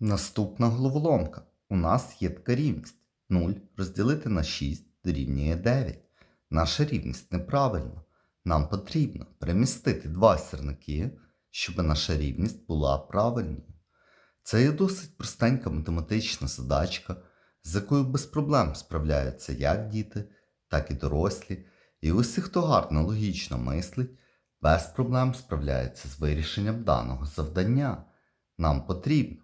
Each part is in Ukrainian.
Наступна головоломка. У нас є така рівність. 0 розділити на 6 дорівнює 9. Наша рівність неправильна. Нам потрібно перемістити два сірники, щоб наша рівність була правильною. Це є досить простенька математична задачка, з якою без проблем справляються як діти, так і дорослі. І усі, хто гарно логічно мислить, без проблем справляються з вирішенням даного завдання. Нам потрібно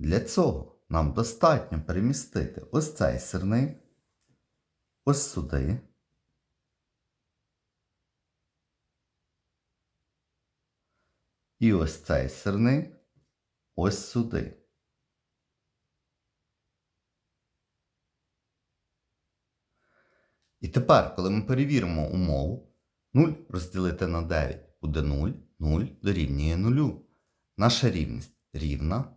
Для цього нам достатньо перемістити ось цей сирник, ось сюди. І ось цей сирник ось сюди. І тепер, коли ми перевіримо умову, 0 розділити на 9 буде 0, 0 дорівнює 0. Наша рівність рівна,